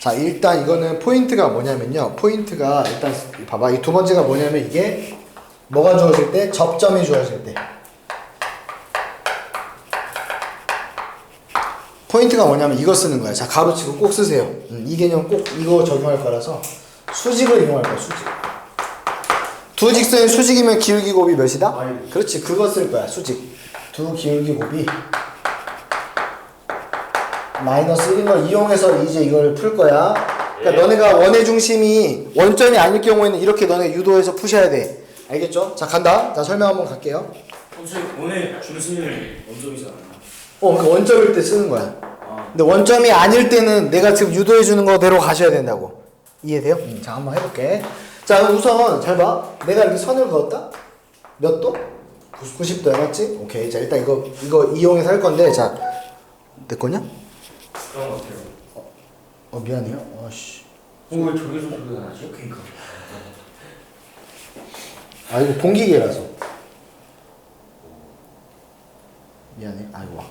자 일단 이거는 포인트가 뭐냐면요. 포인트가 일단 봐봐. 이 두 번째가 뭐냐면 이게 뭐가 주어질 때? 접점이 주어질 때. 포인트가 뭐냐면 이거 쓰는 거야 자 가로치고 꼭 쓰세요. 음, 이 개념 꼭 이거 적용할 거라서 수직을 이용할 거야 수직. 두 직선의 수직이면 기울기 곱이 몇이다? 그렇지 그거 쓸 거야 수직. 두 기울기 곱이 마이너스 1인 걸 이용해서 이제 이걸 풀 거야. 그러니까 예. 너네가 원의 중심이 원점이 아닐 경우에는 이렇게 너네 유도해서 푸셔야 돼. 알겠죠? 자 간다. 자 설명 한번 갈게요. 선생님 오늘 중심은 원점이잖아요. 어, 그러니까 원점일 때 쓰는 거야. 아, 근데 원점이 아닐 때는 내가 지금 유도해 주는 거대로 가셔야 된다고. 이해돼요? 음, 자 한번 해볼게. 자 우선 잘 봐. 내가 이렇게 선을 그었다. 몇 도? 90도야 맞지? 오케이. 자 일단 이거 이거 이용해서 할 건데 자 내 거냐? 그런 것 같아요. 어 미안해요. 어씨. 어, 왜 저기서 저기가 나지? 그니까. 아 이거 공기계라서 미안해 아이고 와.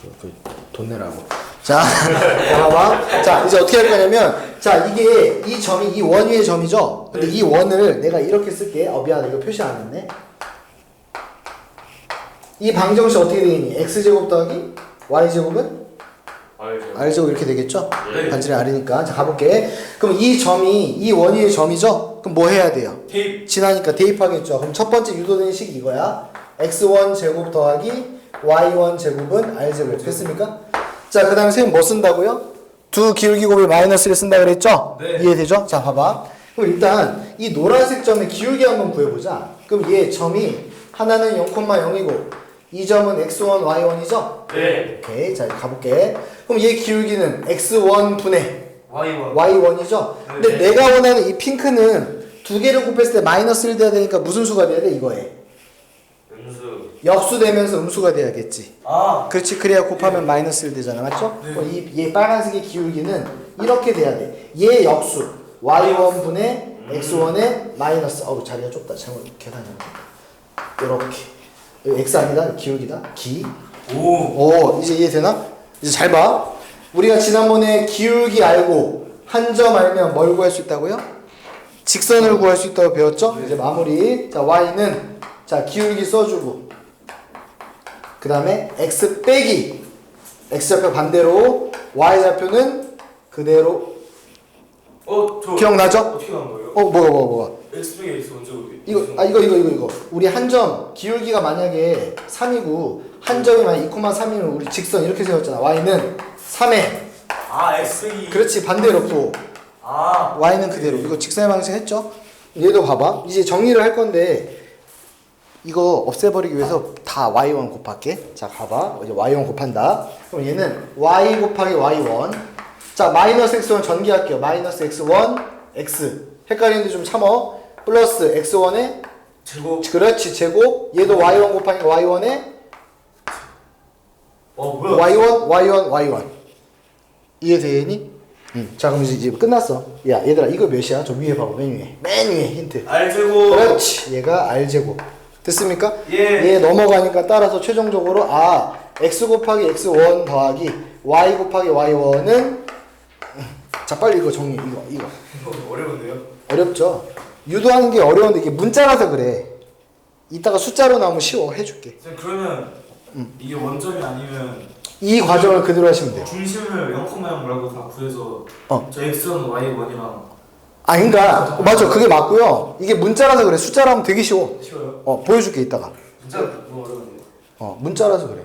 그, 그, 돈 내라고 자 봐봐 자 이제 어떻게 할 거냐면 자 이게 이 점이 이 원 위의 점이죠 근데 이 원을 내가 이렇게 쓸게 어 미안해 이거 표시 안 했네 이 방정식 어떻게 되겠니 x제곱 더하기 y제곱은 알죠. r제곱 이렇게 되겠죠 네. 반지의 r이니까 자 가볼게 그럼 이 점이 이 원 위의 점이죠 그럼 뭐 해야 돼요 테이프. 지나니까 대입하겠죠. 그럼 첫 번째 유도되는 식이 이거야. x1 제곱 더하기 y1 제곱은 r 제곱 됐습니까? 자, 그 다음에 쌤뭐 쓴다고요? 두 기울기 곱을 마이너스를 쓴다 그랬죠? 네. 이해되죠? 자, 봐봐. 그럼 일단 이 노란색 점의 기울기 한번 구해보자. 그럼 얘 점이 하나는 0,0이고 이 점은 x1, y1이죠? 네. 오케이. 자, 가볼게. 그럼 얘 기울기는 x1 분의 Y1. y1이죠. 근데 네. 내가 원하는 이 핑크는 두 개를 곱했을 때 마이너스를 돼야 되니까 무슨 수가 돼야 돼 이거에 음수. 역수되면서 음수가 돼야겠지. 아. 그렇지 그래야 곱하면 마이너스를 되잖아 맞죠? 네. 그럼 이, 얘 빨간색의 기울기는 이렇게 돼야 돼. 얘 역수 y1 분의 x1의 마이너스. 어우 자리가 좁다. 잘못 계산이 이렇게. X 아니다 기울기다 기. 오. 오 이제 이해되나? 이제 잘 봐. 우리가 지난번에 기울기 알고 한 점 알면 뭘 구할 수 있다고요? 직선을 구할 수 있다고 배웠죠? 이제 마무리. 자 y는 자 기울기 써주고 그 다음에 x 빼기 x 좌표 반대로 y 좌표는 그대로 어, 저. 기억나죠? 어떻게 나온 거예요? 어 뭐가 뭐가 뭐가 X 중에 X 먼저. 이거 아 이거 이거 이거 이거. 우리 한 점 기울기가 만약에 3이고 한 점이 만약 2,3이면 우리 직선 이렇게 세웠잖아. y는 3에. 아, X2. 그렇지 반대로 또. 아. y는 그대로. 이거 직선의 방식 했죠? 얘도 봐봐. 이제 정리를 할 건데 이거 없애버리기 위해서 다 y1 곱할게. 자 가봐. 이제 y1 곱한다. 그럼 얘는 y 곱하기 y1 자 마이너스 x1 전기할게요. 마이너스 x1 x. 헷갈리는데 좀 참어 플러스 x1에 제곱. 그렇지 제곱 얘도 y1 곱하기 y1에 어, 뭐야? y1 y1 y1 이해되니? 응. 자 그럼 이제 이제 끝났어 야 얘들아 이거 몇이야? 저 위에 봐봐 맨 위에 맨 위에 힌트 R 제곱. 그렇지 얘가 r제곱 됐습니까? 예. 얘 넘어가니까 따라서 최종적으로 아 x 곱하기 x1 더하기 y 곱하기 y1은 자 빨리 이거 정리 이거 이거 이거 어려운데요? 어렵죠? 유도하는 게 어려운데 이게 문자라서 그래. 이따가 숫자로 나오면 쉬워. 해줄게. 그러면 이게 원점이 아니면 이 과정을 그대로 하시면 돼요. 중심을 0,0라고 다 구해서 어. 저 X1, Y1이랑 아 그러니까. 맞아. 그게 맞고요. 이게 문자라서 그래. 숫자로 하면 되게 쉬워. 쉬워요? 어 보여줄게 이따가. 너무 어려운데요? 어 문자라서 그래.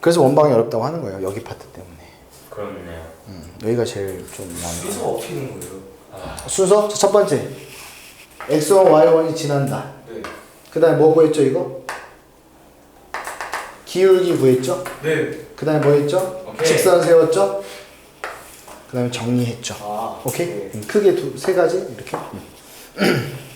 그래서 원방이 어렵다고 하는 거예요. 여기 파트 때문에 그렇네요. 음, 여기가 제일 좀 많아 순서가 어떻게 되는 거예요? 순서 자, 첫 번째 x1 y1이 지난다 네. 그 다음에 뭐 구했죠 이거 기울기 구했죠 네. 그 다음에 뭐 했죠 오케이. 직선 세웠죠 그 다음에 정리했죠 아. 오케이 음, 크게 두 세 가지 이렇게 음.